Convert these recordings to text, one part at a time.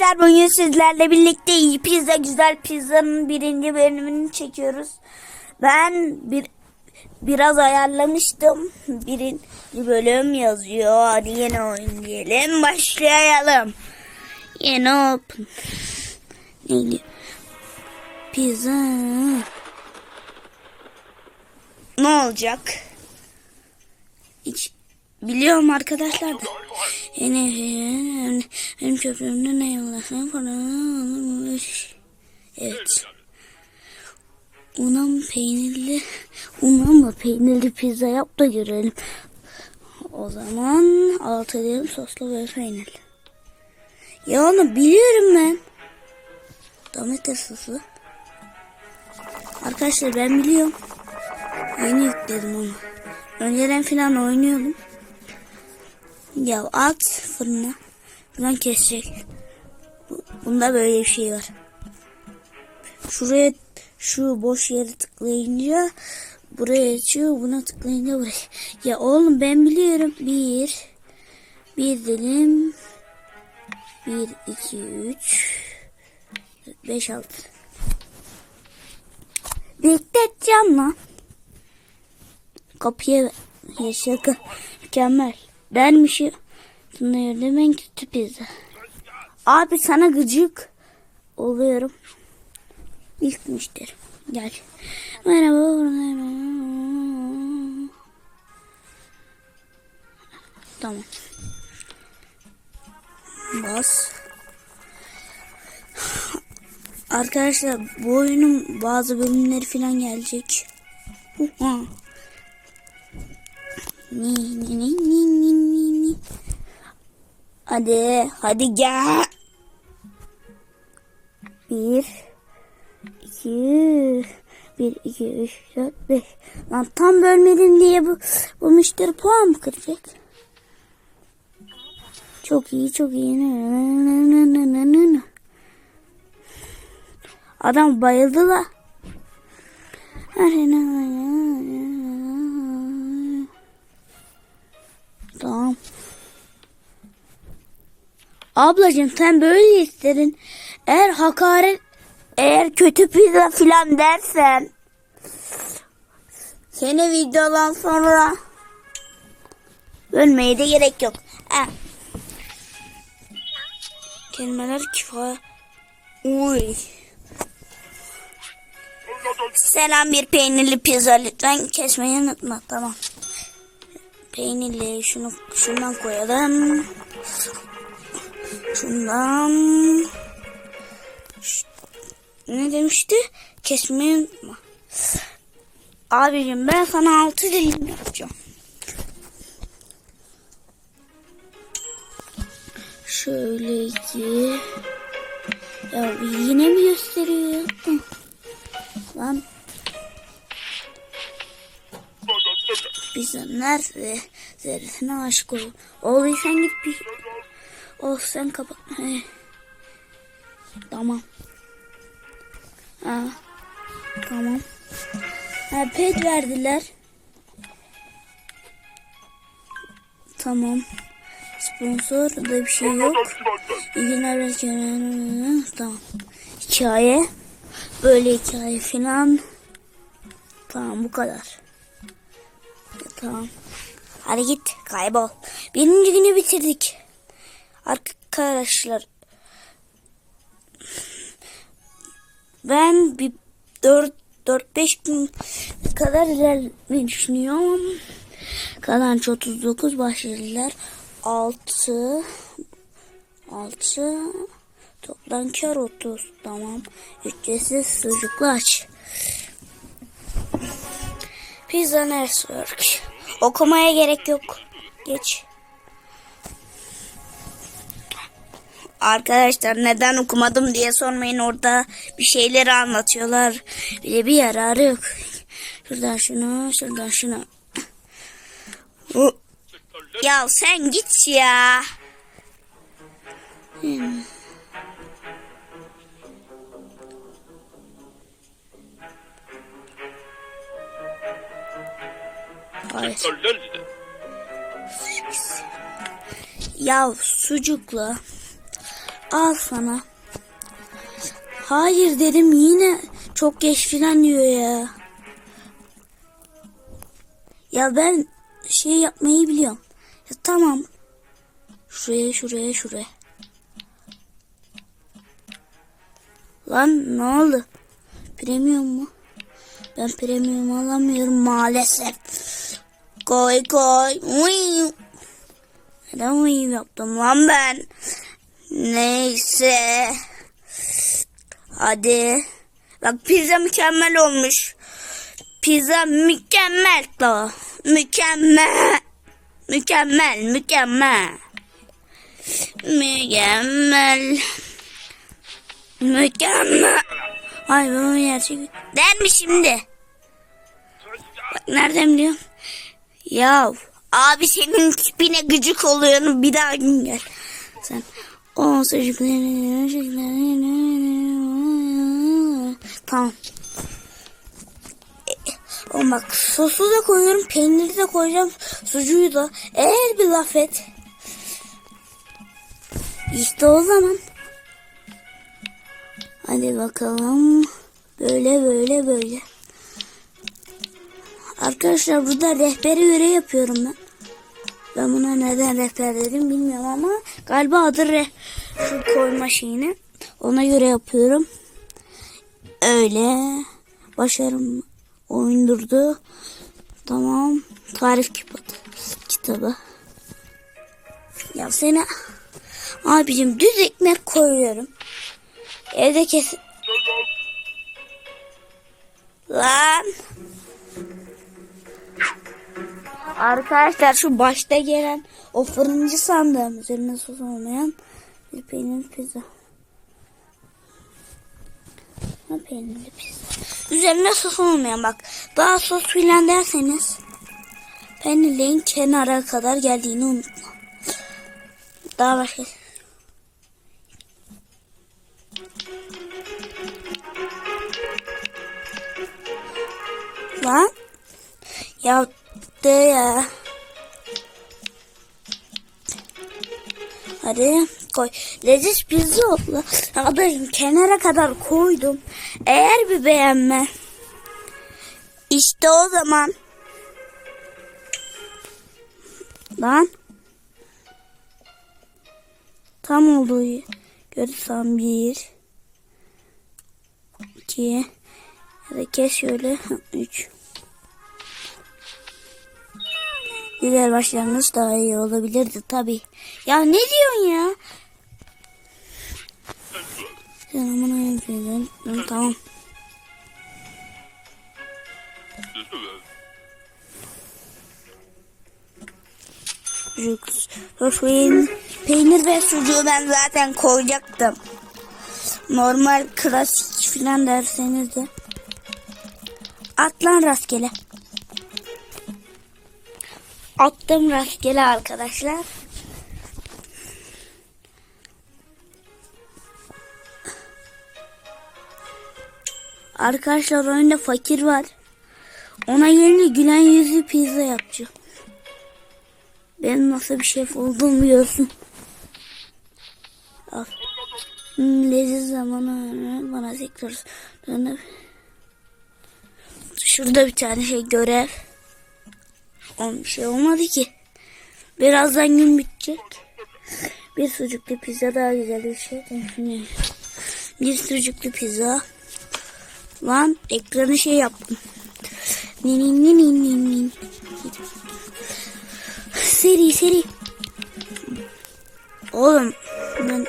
Arkadaşlar bugün sizlerle birlikte iyi pizza güzel pizzanın birinci bölümünü çekiyoruz. Ben bir biraz ayarlamıştım. Birinci bölüm yazıyor. Hadi yeni oyun diyelim. Başlayalım. Yeni open. Neydi? Pizza. Ne olacak? Hiç biliyorum arkadaşlar da. Yeni benim çöplüğümde ne yollasın falan. Evet. Una mı peynirli, una mı peynirli pizza yap da görelim. O zaman altı diyelim soslu ve peynirli. Ya onu biliyorum ben. Domates sosu. Arkadaşlar ben biliyorum. Yeni yükledim onu. Önceden falan oynuyordum. Ya at fırına. Buradan kesecek. Bu- Bunda böyle bir şey var. Şuraya şu boş yere tıklayınca buraya açıyor. Buna tıklayınca buraya. Ya oğlum ben biliyorum. Bir. Bir dilim. Bir, iki, üç. Beş, altı. Bekleteceğim lan. Kapıya ya şaka. Mükemmel. Dermişim. Sanıyorum en kötü pizza. Abi sana gıcık oluyorum. İlk müşteri. Gel. Merhaba. Tamam. Bas. Arkadaşlar bu oyunun bazı bölümleri falan gelecek. Ni ni ni ni ni. Hadi, hadi gel. Bir, iki, bir, iki, üç, dört, beş. Lan tam bölmedim diye bu, bu müşteri puan mı kıracak? Çok iyi, çok iyi. Adam bayıldı da. Tamam. Ablacığım sen böyle istedin. Eğer hakaret, eğer kötü pizza filan dersen seni videodan sonra bölmeye de gerek yok. Ha. Kelimeler kifaya. Uy. Selam bir peynirli pizza lütfen kesmeyi unutma tamam. Peynirli şunu şundan koyalım. Şundan ne demişti? Kesmeyi unutma. Abicim ben sana altı dilim yapacağım. Şöyle iki. Ya yine mi gösteriyor? Lan. Bize nerede? Zerresine aşık ol. Oğlum sen git bir. Oh sen kapat. Tamam. Ha. Tamam. Ha, pet verdiler. Tamam. Sponsor da bir şey yok. Belki. Tamam. Hikaye. Böyle hikaye falan. Tamam bu kadar. Tamam. Hadi git kaybol. Birinci günü bitirdik. Arkadaşlar. Ben bir 4 4-5 gün kadar ilerlemeyi düşünüyorum. Kazanç 39 başladılar. 6 6 toplam kar 30 tamam. Ücretsiz sucuklu aç. Pizza Network. Okumaya gerek yok. Geç. Arkadaşlar neden okumadım diye sormayın orada bir şeyleri anlatıyorlar. Bir de bir yararı yok. Şuradan şunu, şuradan şunu. Ya sen git ya. Hmm. Hayır. Ya sucuklu Al sana. Hayır dedim yine çok geç filan diyor ya. Ya ben şey yapmayı biliyorum. Ya tamam. Şuraya şuraya şuraya. Lan ne oldu? Premium mu? Ben premium alamıyorum maalesef. Koy koy. Uy. Neden uyum yaptım lan ben? Neyse. Hadi. Bak pizza mükemmel olmuş. Pizza mükemmel da. Mükemmel. Mükemmel, mükemmel. Mükemmel. Mükemmel. Ay bu gerçek. Der mi şimdi? Bak nereden biliyorum? Ya abi senin tipine gıcık oluyorum bir daha gün gel. Sen o çocukların Tamam. O bak sosu da koyuyorum, peyniri de koyacağım, sucuğu da. Eğer bir laf et. İşte o zaman. Hadi bakalım. Böyle böyle böyle. Arkadaşlar burada rehberi göre yapıyorum ben. Ben buna neden rehber dedim bilmiyorum ama galiba adı re şu koyma şeyini. Ona göre yapıyorum. Öyle. Başarım oyundurdu. Tamam. Tarif kitabı. kitabı. Ya seni abicim düz ekmek koyuyorum. Evde kes... Lan. Arkadaşlar şu başta gelen o fırıncı sandığım üzerine sos olmayan bir peynirli pizza. Ha peynirli pizza. Üzerine sos olmayan bak. Daha sos filan derseniz peynirliğin kenara kadar geldiğini unutma. Daha başka. Lan. Yaptı ya. Hadi koy. Leziz pizza oldu. Arkadaşım kenara kadar koydum. Eğer bir beğenme. İşte o zaman. Lan. Tam olduğu görürsem bir. iki. Ya da kes şöyle. Üç. Güzel başlangıç daha iyi olabilirdi tabi. Ya ne diyorsun ya? Selamun aleyküm. Tamam. Sucuk, Rofin, peynir ve sucuğu ben zaten koyacaktım. Normal klasik filan derseniz de. Atlan rastgele. Attım rastgele arkadaşlar. Arkadaşlar oyunda fakir var. Ona yerine gülen yüzlü pizza yapacağım. Benim nasıl bir şef olduğumu biliyorsun. Al. Hmm, leziz zamanı bana tekrar. Şurada bir tane şey görev. Bir şey olmadı ki. Birazdan gün bitecek. Bir sucuklu pizza daha güzel bir şey. Bir sucuklu pizza. Lan ekranı şey yaptım. Nin nin nin. Seri seri. Oğlum ben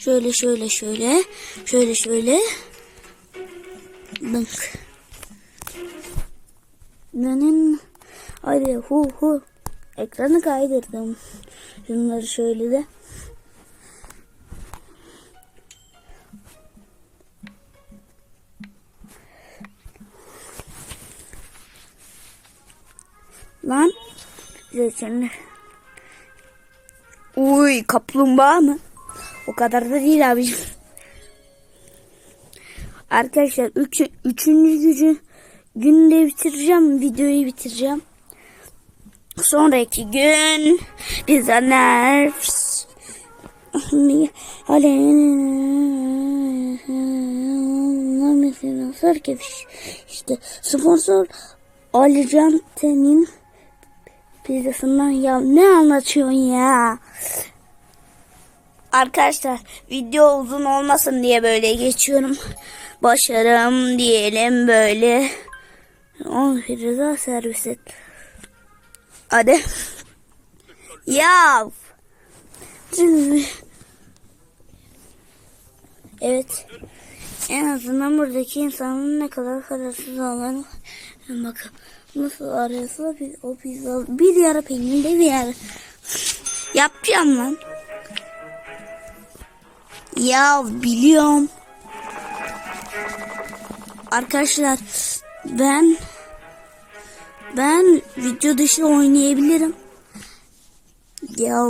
şöyle şöyle şöyle şöyle şöyle Bak. Benim hadi hu hu ekranı kaydırdım. Şunları şöyle de. Lan. Şimdi. Uy kaplumbağa mı? O kadar da değil abi. Arkadaşlar üç, üçüncü gücü günde bitireceğim. Videoyu bitireceğim. Sonraki gün bize nerfs sponsor kefiş. İşte sponsor Ali Cante'nin pizzasından ya ne anlatıyorsun ya? Arkadaşlar video uzun olmasın diye böyle geçiyorum. Başarım diyelim böyle. On pizza servis et. Hadi. Ya. Evet. En azından buradaki insanın ne kadar kararsız olduğunu bakın. Nasıl arıyorsa bir, o pizza bir yara peynirde bir yara. Yapacağım lan. Ya biliyorum. Arkadaşlar ben ben video dışı oynayabilirim. Ya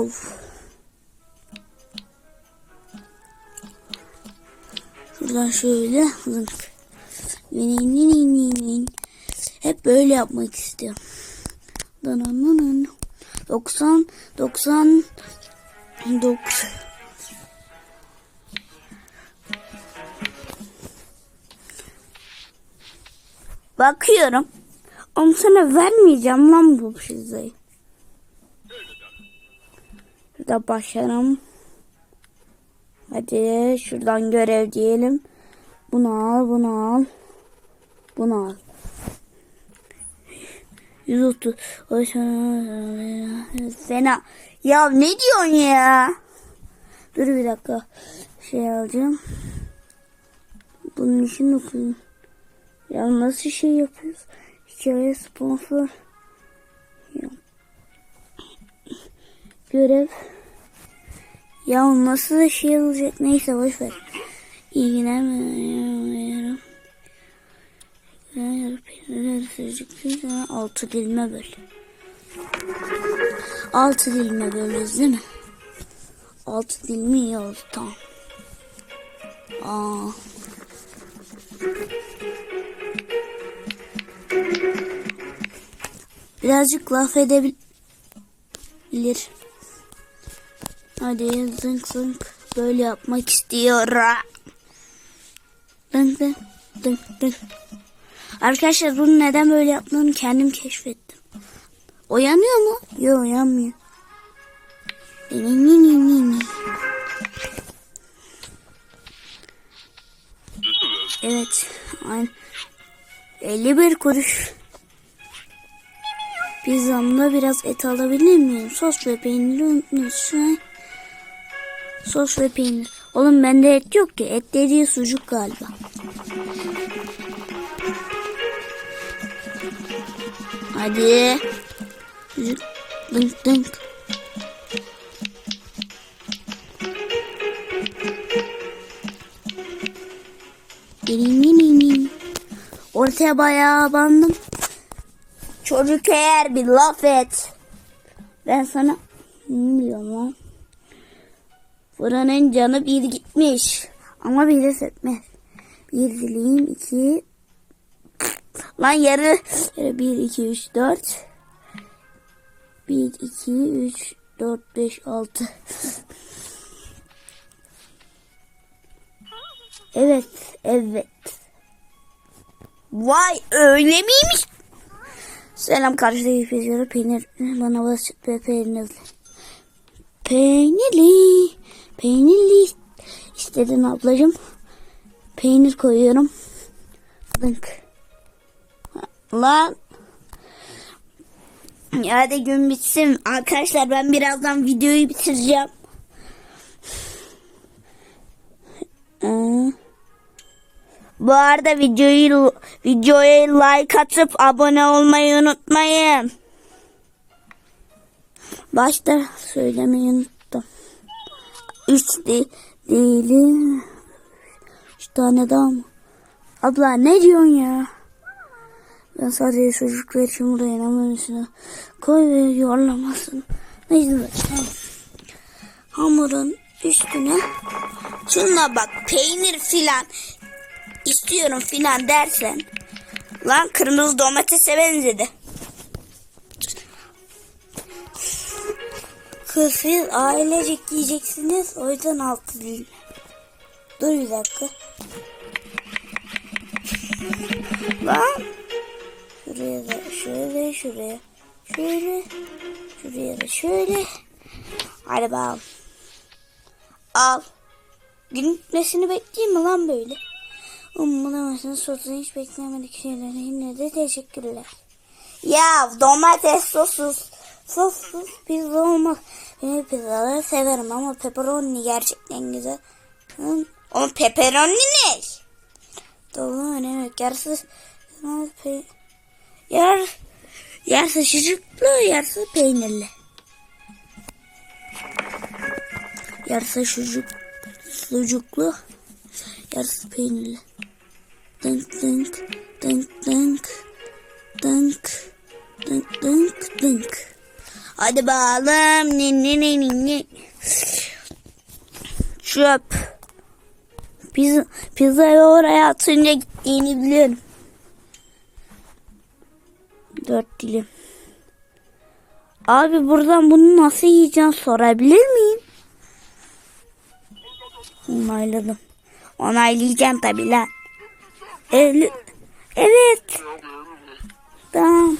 Şuradan şöyle vinin. Hep böyle yapmak istiyorum. Dananana. 90 90 90 Bakıyorum. Onu sana vermeyeceğim lan bu pizzayı. Şurada başarım. Hadi şuradan görev diyelim. Bunu al, bunu al. Bunu al. 130. Fena. Ya ne diyorsun ya? Dur bir dakika. Şey alacağım. Bunun için okuyayım. Ya nasıl şey yapıyoruz? Hikaye sponsor. Görev. Ya nasıl şey olacak? Neyse boş ver. İlgilenmiyorum. Altı dilime böl. Altı dilime bölüyoruz değil mi? Altı dilimi iyi oldu tamam. Aa. Birazcık laf edebilir. Hadi zınk zınk böyle yapmak istiyorum. Dınk dınk dınk dınk. Arkadaşlar bunu neden böyle yaptığını kendim keşfettim. Uyanıyor mu? Yok uyanmıyor. Ni ni ni ni ni. Evet. Aynen. 51 kuruş. Pizzamda biraz et alabilir miyim? Sos ve peyniri unutmuşsun. Sos ve peynir. Oğlum bende et yok ki. Et dediği sucuk galiba. Hadi. Sucuk. Dınk dınk. Dinin Ortaya bayağı bandım. Çocuk eğer bir laf et. Ben sana ne diyorum lan? Fırının canı bir gitmiş. Ama bir de sökmez. Bir dilim iki. Lan yarı. yarı bir iki üç dört. Bir iki üç dört beş altı. Evet, evet. Vay öyle miymiş? Selam karşıdaki pizzacı peynir bana basit ve peynirli. Peynirli, peynirli istedin ablacığım. Peynir koyuyorum. Dınk. Lan. Hadi gün bitsin. Arkadaşlar ben birazdan videoyu bitireceğim. Ee, bu arada videoyu videoya like atıp abone olmayı unutmayın. Başta söylemeyi unuttum. Üç de değil. Üç tane daha mı? Abla ne diyorsun ya? Ben sadece çocuklar için buraya hamurun üstüne koy ve yuvarlamasın. Neyse. Hamurun üstüne şuna bak peynir filan istiyorum filan dersen lan kırmızı domatese benzedi. Siz ailecek yiyeceksiniz. O yüzden altı değil. Dur bir dakika. Lan. Şuraya da şöyle şuraya. Şöyle. Şuraya da şöyle. Hadi bakalım. Al. Gün bitmesini bekleyeyim mi lan böyle? Ummamasın sosu hiç beklemedik şeyler. Yine de teşekkürler. Ya domates sossuz. Sossuz pizza olmaz. Ben pizzaları severim ama pepperoni gerçekten güzel. Hı? Ama pepperoni ne? Doğru evet. Yarısı Yar yarısı sucuklu, yarısı peynirli. Yarısı sucuk sucuklu, yarısı peynirli. Dınk dınk dınk dınk dınk dınk dınk dınk. Hadi bakalım. Ni ni ni ni ni. Çöp. Pizza, pizzayı oraya atınca gittiğini biliyorum. Dört dilim. Abi buradan bunu nasıl yiyeceğim sorabilir miyim? Onayladım. Onaylayacağım tabi lan. Evet. Evet. Tamam.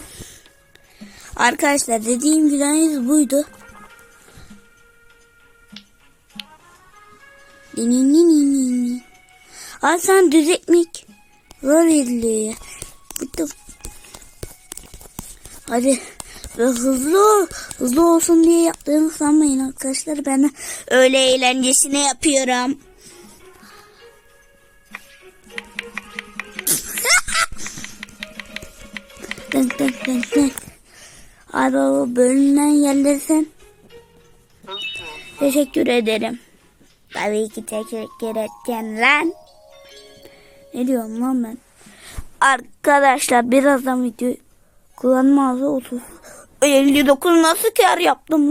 Arkadaşlar dediğim gülen buydu. Ay sen düz ekmek. Ya. Bıktım. Hadi. Hızlı. Hızlı olsun diye yaptığını sanmayın arkadaşlar. Ben öyle eğlencesine yapıyorum. Dın dın dın dın. Abi o bölünen yerleri sen. Teşekkür ederim. Tabii ki teşekkür edeceğim lan. Ne diyorum lan ben? Arkadaşlar birazdan video kullanma ağzı 30. 59 nasıl kar yaptım lan?